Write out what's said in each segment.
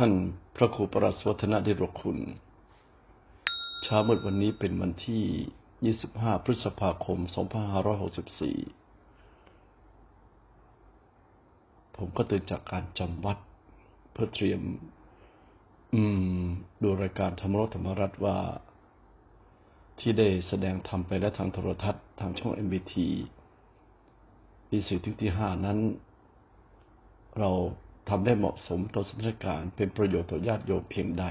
ท่านพระครูประสวัฒนดิรคุณ เช้ามืดวันนี้เป็นวันที่ 25 พฤษภาคม 2564 ผมก็ตื่นจากการจำวัด เพื่อเตรียม อืม ดูรายการธรรมรสธรรมรัตน์ว่า ที่ได้แสดงทำไปและทางโทรทัศน์ทางช่อง MBT ปีสี่ที่ที่ห้านั้น เรา ทำได้เหมาะสมต่อสถานการณ์เป็นประโยชน์ต่อญาติโยมเพียงใด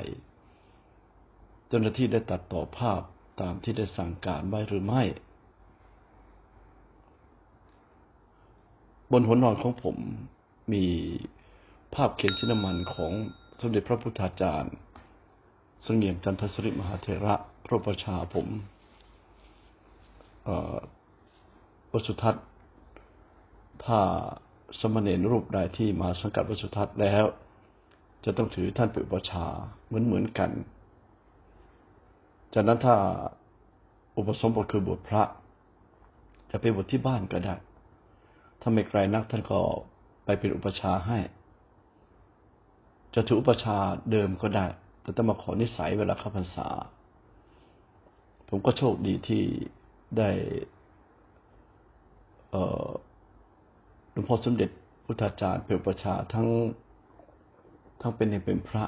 เจ้าหน้าที่ได้ตัดต่อภาพตามที่ได้สั่งการไว้หรือไม่ บนหัวนอนของผมมีภาพเขียนชินมันของสมเด็จพระพุทธาจารย์สงเงียมจันทสริมหาเถระพระประชาผมวสุทัศน์ ถ้า สมณเณรรูปใดที่มาสังกัดวัสุทัศน์แล้ว จะต้องถือท่านเป็นอุปชาเหมือนเหมือนกัน จากนั้นถ้าอุปสมบทคือบทพระ จะไปบทที่บ้านก็ได้ ถ้าไม่ไกลนักท่านก็ไปเป็นอุปชาให้ จะถืออุปชาเดิมก็ได้ แต่ต้องมาขอนิสัยเวลาเข้าพรรษา ผมก็โชคดีที่ได้ หลวงพ่อสมเด็จพุทธาจารย์เป็นประชาทั้งทั้งเป็นเองเป็นพระ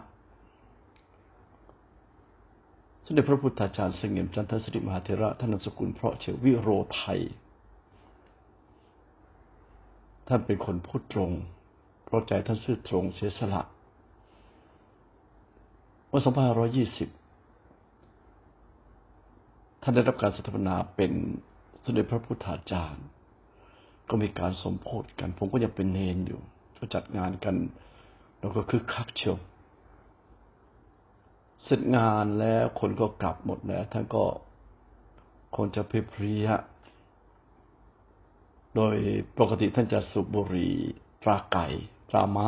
สมเด็จพระพุทธาจารย์เสงี่ยมจันทสริมหาเถระท่านนามสกุลเพราะเฉวิโรไทย ท่านเป็นคนพูดตรงเพราะใจท่านซื่อตรงเสียสละเมื่อ2520 ท่านได้รับการสถาปนาเป็นสมเด็จพระพุทธาจารย์ ก็มีการสมโพธิกัน ผมก็ยังเป็นเนนอยู่ ก็จัดงานกัน แล้วก็คึกคักเชียวเสร็จงานแล้วคนก็กลับหมดแล้ว ท่านก็คงจะเพลียโดยปกติท่านจะสูบบุหรี่ตราไก่ตราม้า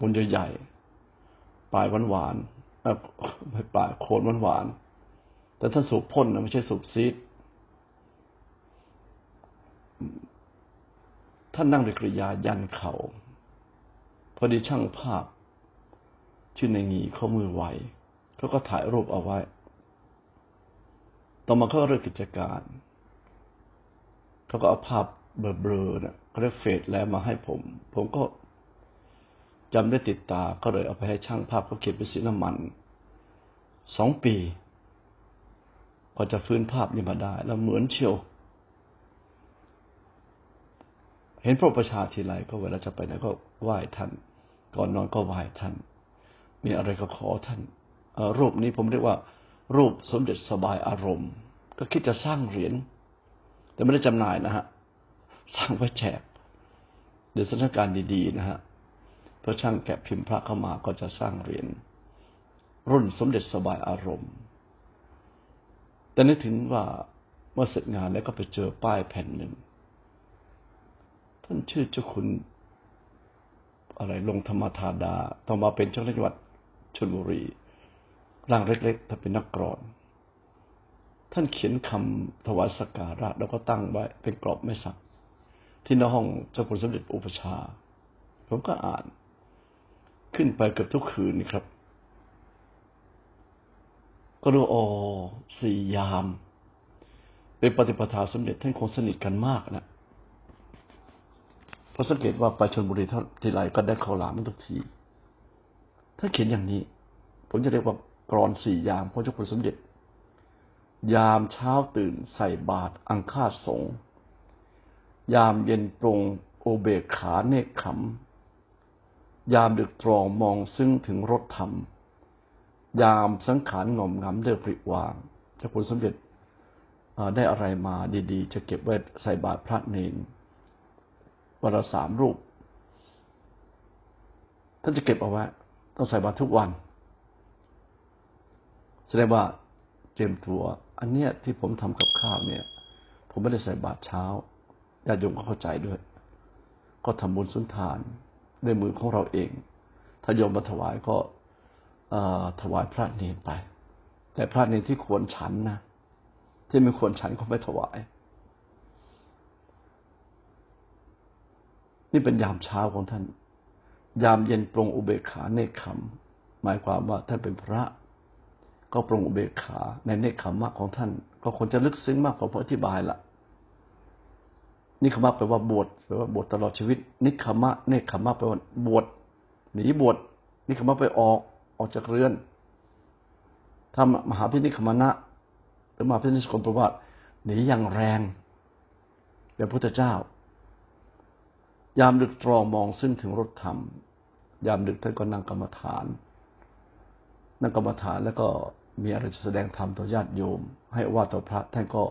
บุญใหญ่ๆปลายหวานๆไม่ปลายโคนหวานๆแต่ท่านสูบพ่นนะไม่ใช่สูบซีด ท่านนั่งในกริยายันเขาพอดีช่างภาพ ชื่อในงีเขามือไวเขาก็ถ่ายรูปเอาไว้ ต่อมาเขาเริ่มกิจการเขาก็เอาภาพเบลอๆนะเขาเรียกเฟดแล้วมาให้ผม ผมก็จำได้ติดตา ก็เลยเอาไปให้ช่างภาพเขาเขียนเป็นสีน้ำมัน สองปี พอจะฟื้นภาพนี้มาได้ แล้วเหมือนเชียว เห็นพระประชาทีไรก็เวลาจะไปไหนก็ไหว้ท่าน ก่อนนอนก็ไหว้ท่าน มีอะไรก็ขอท่านรูปนี้ผมเรียกว่า รูปสมเด็จสบายอารมณ์ ก็คิดจะสร้างเหรียญแต่ไม่ได้จำหน่ายนะฮะสร้างไว้แจกเดี๋ยวสถานการณ์ดีๆนะฮะพระช่างแกะพิมพ์พระเข้ามาก็จะสร้างเหรียญรุ่นสมเด็จสบายอารมณ์ แต่นึกถึงว่าเมื่อเสร็จงานแล้วก็ไปเจอป้ายแผ่นหนึ่ง ท่านชื่อเจ้าคุณ อะไรลงธรรมธาดา ต่อมาเป็นเจ้าหน้าที่วัดชนบุรี ร่างเล็กๆถ้าเป็นนักกรอน ท่านเขียนคำถวายสักการะแล้วก็ตั้งไว้เป็นกรอบไม่สัก ที่หน้าห้องเจ้าคุณสมเด็จอุปชา ผมก็อ่าน ขึ้นไปเกือบทุกคืนนี่ครับ ก็รู้อ๋อสี่ยาม เป็นปฏิปทาสมเด็จท่านคงสนิทกันมากนะ ราะสังเกตว่าไปชนบุรีทีไรก็ได้ข้าวหลามทุกที ถ้าเขียนอย่างนี้ ผมจะเรียกว่ากรอนสี่ยามพระเจ้าคุณสมเด็จ ยามเช้าตื่นใส่บาตรอังคาสง ยามเย็นตรงโอเบกขาเนกขำยามดึกตรองมองซึ่งถึงรถธรรม ยามสังขารงอมงำเดือปริวางเจ้าคุณสมเด็จได้อะไรมาดีๆ จะเก็บไว้ใส่บาตรพระเนน วันละสามรูป ท่านจะเก็บเอาไว้ ต้องใส่บาตรทุกวัน แสดงว่าเจมตัว อันเนี้ยที่ผมทำกับข้าวเนี่ย ผมไม่ได้ใส่บาตรเช้าญาติโยมก็เข้าใจด้วย ก็ทำบุญสุนทานด้วยมือของเราเอง ถ้าโยมมาถวายก็ถวายพระเนรไป แต่พระเนรที่ควรฉันนะที่ไม่ควรฉันก็ไม่ถวาย นี่เป็นยามเช้าของท่าน ยามเย็นปรงอุเบกขาเนคขมหมายความว่าท่านเป็นพระ ก็ปรงอุเบกขาในเนคขมมะของท่าน ก็ควรจะลึกซึ้งมากกว่าผมอธิบายละนิคขมะแปลว่าบวชแปลว่าบวชตลอดชีวิต นิคขมะเนคขมะแปลว่าบวชหนีบวชนิคขมะไปออกออกจากเรือนถ้ามหาพินิคมณะหรือมหาพินิสกลแปลว่าหนีอย่างแรงเป็นพุทธเจ้า ยามดึกตรองมองซึ่งถึงรถธรรม ยามดึกท่านก็นั่งกรรมฐาน นั่งกรรมฐานแล้วก็มีอะไรจะแสดงธรรมต่อญาติโยม ให้ว่าต่อพระท่านก็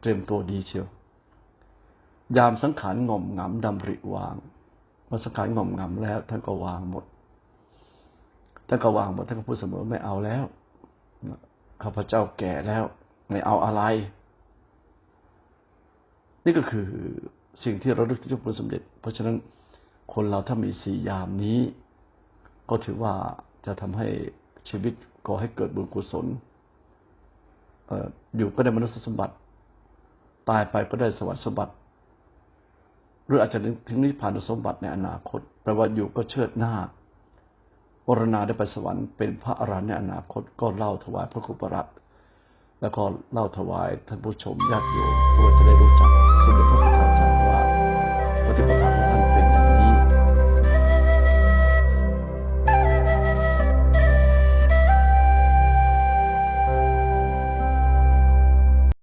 เตรียมตัวดีเชียวยามสังขารง่อมงำดำริวางเมื่อสังขารง่อมงำแล้ว ท่านก็วางหมดท่านก็วางหมดท่านก็พูดเสมอไม่เอาแล้วข้าพเจ้าแก่แล้ว ไม่เอาอะไร นี่ก็คือ สิ่งที่เราลึกถึงพระพุสมเด็จ เพราะฉะนั้นคนเราถ้ามีสี่ยามนี้ ก็ถือว่าจะทำให้ชีวิตก่อให้เกิดบุญกุศลเอออยู่ก็ได้มนุษยสมบัติ ตายไปก็ได้สวรรค์สมบัติ หรืออาจจะถึงนิพพานสมบัติในอนาคตแปลว่าอยู่ก็เชิดหน้าวรณาได้ไปสวรรค์เป็นพระอรหันต์ในอนาคตก็เล่าถวายพระคุปรัตน์แล้วก็เล่าถวายท่านผู้ชมญาติโยมเพื่อจะได้รู้จัก